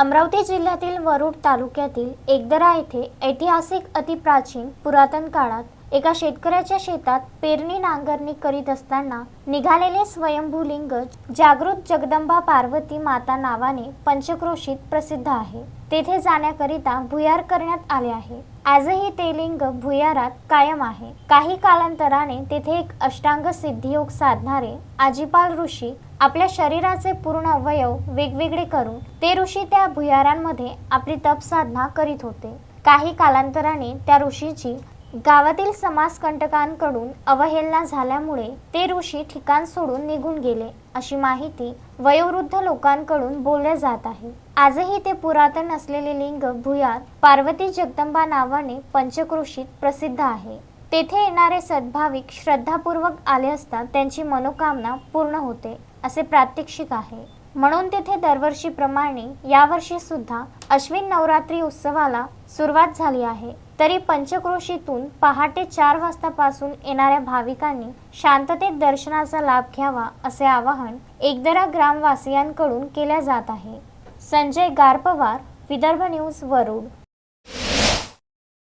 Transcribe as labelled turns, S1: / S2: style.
S1: अमरावती जिल्ह्यातील वरुड तालुक्यातील एकदरा येथे ऐतिहासिक अतिप्राचीन पुरातन काळात एका शेतकऱ्याच्या शेतात पेरणी नांगरणी करीत असताना निघालेले स्वयंभू लिंग जागृत जगदंबा पार्वती माता नावाने पंचक्रोशीत प्रसिद्ध आहे. तेथे जाण्याकरिता भुयार करण्यात आले आहे. आजही ते लिंग भुयारात कायम आहे. काही कालांतराने तेथे एक अष्टांग सिद्धियोग साधणारे आजीपाल ऋषी आपल्या शरीराचे पूर्ण अवयव वेगवेगळे करून ते ऋषी त्या भुयारांमध्ये आपली तप साधना करीत होते. काही कालांतराने त्या ऋषीची गावातील समाजकंटकांकडून अवहेलना झाल्यामुळे ते ऋषी ठिकाण सोडून निघून गेले अशी माहिती वयोवृद्ध लोकांकडून बोलल्या जात आहे. आजही ते पुरातन असलेले लिंग भुयार पार्वती जगदंबा नावाने पंचकृषीत प्रसिद्ध आहे. तेथे येणारे सद्भाविक श्रद्धापूर्वक आले असता त्यांची मनोकामना पूर्ण होते. असे प्रात्यक्षिक आहे. म्हणून तेथे दरवर्षीप्रमाणे यावर्षी सुद्धा अश्विन नवरात्री उत्सवाला सुरुवात झाली आहे. तरी पंचक्रोशीतून पहाटे चार वाजतापासून येणाऱ्या भाविकांनी शांततेत दर्शनाचा लाभ घ्यावा असे आवाहन एकदरा ग्रामवासियांकडून केल्या जात आहे. संजय गारपवार विदर्भ न्यूज वरुड.